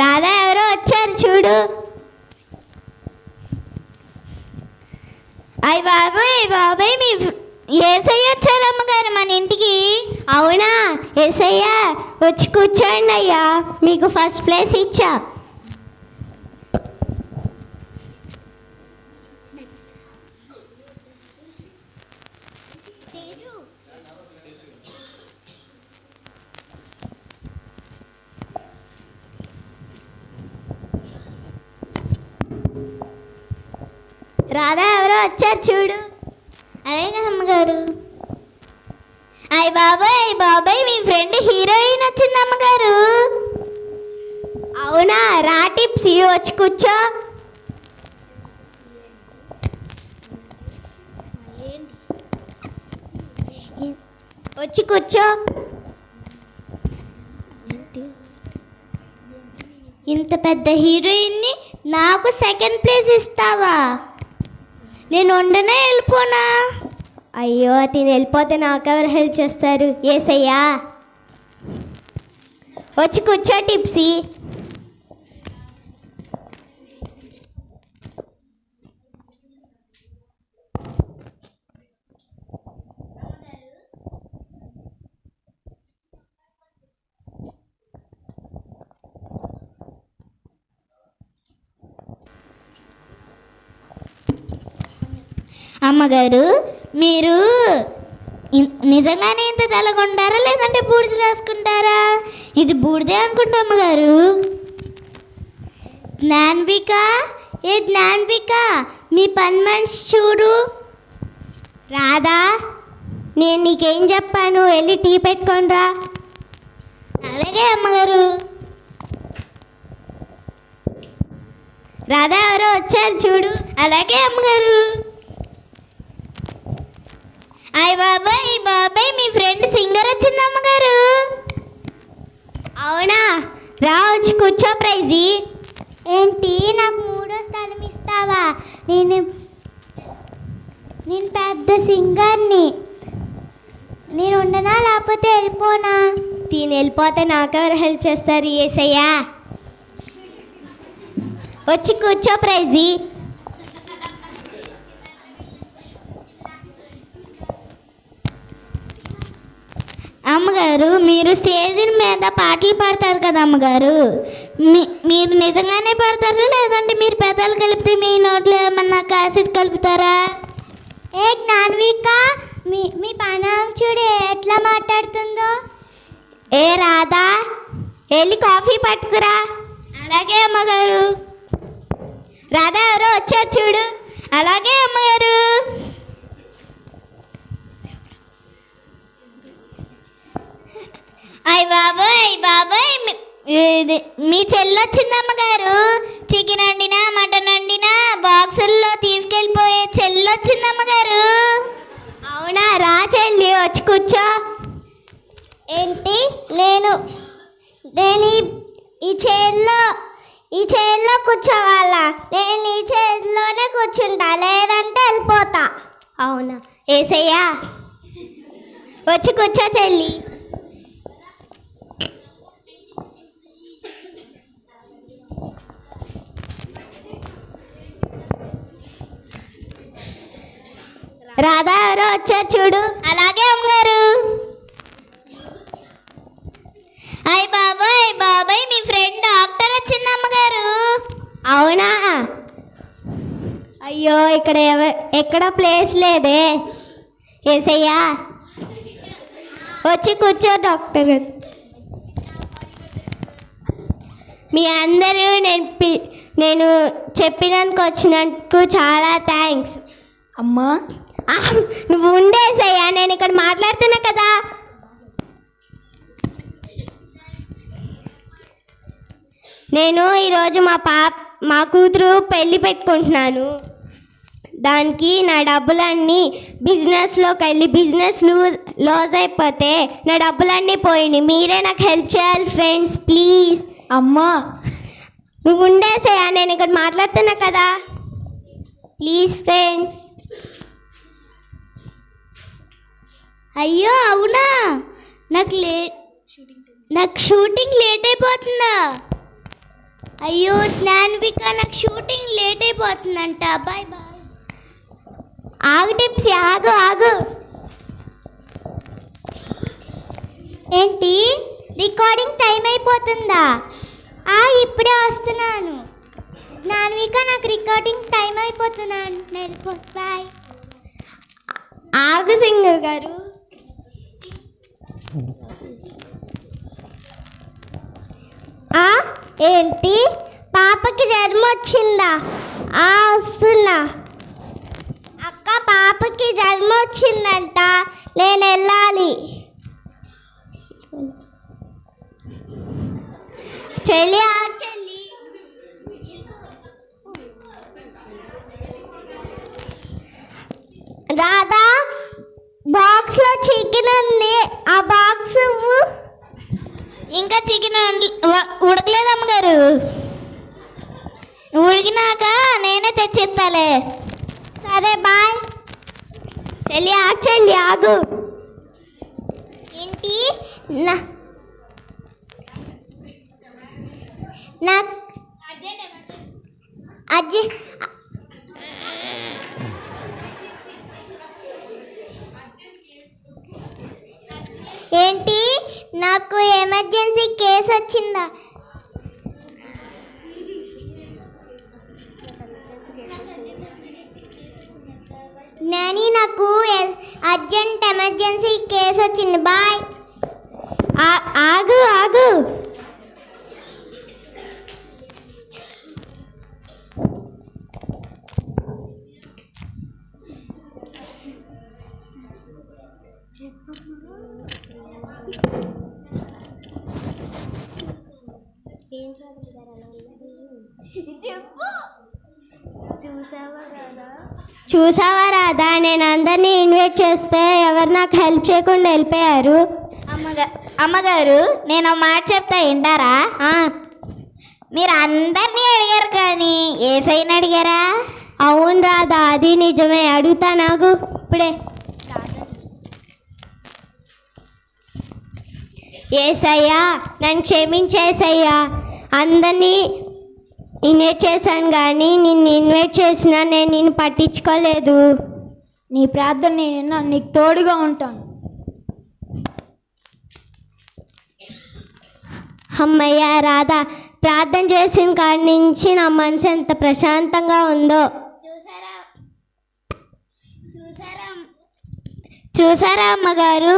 రాధా ఎవరో వచ్చారు చూడు. అయ్య బాబాయ్ బాబాయ్ మీ ఏసయ్య వచ్చారు అమ్మగారు మన ఇంటికి. అవునా ఏసయ్య వచ్చి కూర్చోండి అయ్యా. మీకు ఫస్ట్ ప్లేస్ ఇచ్చా. రాధా ఎవరో వచ్చారు చూడు. అలాగే అమ్మగారు. అయ్య బాబాయ్ అయ్య బాబాయ్ మీ ఫ్రెండ్ హీరోయిన్ వచ్చింది అమ్మగారు. అవునా రా టిప్స్ వచ్చి కూర్చో. వచ్చి కూర్చో. ఇంత పెద్ద హీరోయిన్ని నాకు సెకండ్ ప్లేస్ ఇస్తావా? నేను వండనే వెళ్ళిపోనా? అయ్యో తిని వెళ్ళిపోతే నాకెవరు హెల్ప్ చేస్తారు? ఏసయ్యా. వచ్చి కూర్చో టిప్సీ అమ్మగారు మీరు నిజంగానే ఇంత తెల్లగుంటారా లేదంటే బూడిద రాసుకుంటారా? ఇది బూడిదే అనుకుంటా అమ్మగారు. జ్ఞాన్విక ఏ జ్ఞాన్విక మీ పని మనిషి చూడు. రాదా నేను నీకేం చెప్పాను? వెళ్ళి టీ పెట్టుకోండిరా అలాగే అమ్మగారు. రాధా ఎవరో వచ్చారు చూడు. అలాగే అమ్మగారు. అయ్య బాబాయ్ బాబాయ్ మీ ఫ్రెండ్ సింగర్ వచ్చింది అమ్మగారు. అవునా? రా వచ్చి కూర్చో ప్రైజీ. ఏంటి నాకు మూడో స్థానం ఇస్తావా? నేను నేను పెద్ద సింగర్ని. నేను ఉండనా లేకపోతే వెళ్ళిపోనా? దీని వెళ్ళిపోతే నాకెవరు హెల్ప్ చేస్తారు ఏసయ్యా? వచ్చి కూర్చో ప్రైజీ. అమ్మగారు మీరు స్టేజ్ మీద పాటలు పాడతారు కదా అమ్మగారు? మీ మీరు నిజంగానే పాడతారా? లేదంటే మీరు పెదాలు కలిపితే మీ నోట్లో ఏమన్నా యాసిడ్ కలుపుతారా? ఏ జ్ఞాన్విక మీ మీ పనాం చూడు ఎట్లా మాట్లాడుతుందో? ఏ రాధా వెళ్ళి కాఫీ పట్టుకురా. అలాగే అమ్మగారు. రాధా ఎవరో వచ్చారు చూడు. అలాగే అమ్మగారు. అయ్య బాబాయ్ బాబాయ్. మీ- చెల్లి వచ్చింది అమ్మగారు. చికెన్ వండినా మటన్ వండినా బాక్సుల్లో తీసుకెళ్ళిపోయే చెల్లి వచ్చింది అమ్మగారు. అవునా? రా చెల్లి వచ్చి కూర్చో. ఏంటి? నేను నేను ఈ- ఈ చైర్లో ఈ చైర్లో కూర్చోవాలా? నేను ఈ చైర్లోనే కూర్చుంటా లేదంటే వెళ్ళిపోతా. అవునా? ఏసయ్యా? వచ్చి కూర్చో చెల్లి. వచ్చారు చూడు. అలాగే అమ్మగారు. అయ్య బాబాయ్ బాబాయ్ మీ ఫ్రెండ్ డాక్టర్ వచ్చింది అమ్మగారు. అవునా? అయ్యో ఇక్కడ ఎవ ఎక్కడ ప్లేస్ లేదే. ఏసయ్యా. వచ్చి కూర్చో డాక్టర్ గారు మీ అందరూ నేను పి- నేను చెప్పినందుకు వచ్చినందుకు చాలా థ్యాంక్స్ అమ్మా నువ్వు ఉండేసయ్యా నేను ఇక్కడ మాట్లాడుతున్నా కదా. నేను ఈరోజు మా పాప మా కూతురు పెళ్ళి పెట్టుకుంటున్నాను. దానికి నా డబ్బులన్నీ బిజినెస్లోకి వెళ్ళి బిజినెస్ లూజ్ లాస్ అయిపోతే నా డబ్బులన్నీ పోయినాయి. మీరే నాకు హెల్ప్ చేయాలి ఫ్రెండ్స్ ప్లీజ్. అమ్మా. నువ్వు ఉండేసేయా నేను ఇక్కడ మాట్లాడుతున్నా కదా. Please friends. అయ్యో అవునా? నాకు లేట్ నాకు షూటింగ్ లేట్ అయిపోతుందా? అయ్యో జ్ఞాన్విక నాకు షూటింగ్ లేట్ అయిపోతుందంట. Bye bye. ఆగు టిప్స్ ఆగు ఆగు. ఏంటి? రికార్డింగ్ టైం అయిపోతుందా? ఆ ఇప్పుడే వస్తున్నాను. జ్ఞాన్విక నాకు రికార్డింగ్ టైం అయిపోతున్నాను నేను బాయ్. ఆగు సింగర్ గారు. ఆ? ఏంటి? పాపకి జ్వరం వచ్చిందా ఆ వస్తున్నా. అక్క పాపకి జ్వరం వచ్చిందంట నేను వెళ్ళాలి. చెల్లి ఆ చెల్లి. రాధా బాక్స్లో చికెన్ ఉంది ఆ బాక్స్ ఇవ్వు ఇంకా చికెన్ ఉడకలేదు అమ్మగారు ఉడికినాక నేనే తెచ్చిస్తాలే. సరే బాయ్. చెల్లి ఆగు చెల్లి ఆగు. ఏంటి? నా నాకు అజ్జి ఏంటి? నాకు ఎమర్జెన్సీ కేసు వచ్చిందా? నాని నాకు ఎ- అర్జెంట్ ఎమర్జెన్సీ కేసు వచ్చింది. బాయ్. ఆగు ఆగు ఆగు. చూసావా రాదా నేను అందరినీ ఇన్వైట్ చేస్తే ఎవరు నాకు హెల్ప్ చేయకుండా వెళ్ళిపోయారు? అమ్మగా అమ్మగారు నేను మాట చెప్తా వింటారా? మీరు అందరినీ అడిగారు కానీ ఏసైని అడిగారా? అవును రాదా అది నిజమే. అడుగుతా నాకు ఇప్పుడే. ఏసయ్యా నన్ను క్షమించేసయ్యా. అందరినీ ఇన్వైట్ చేశాను కానీ నిన్ను ఇన్వైట్ చేసినా నేను నిన్ను పట్టించుకోలేదు. నీ ప్రార్థన నేను. నీకు తోడుగా ఉంటాను. అమ్మయ్య రాధా ప్రార్థన చేసిన కాడి నుంచి నా మనసు ఎంత ప్రశాంతంగా ఉందో. చూసారా? చూసారా? చూసారా అమ్మగారు?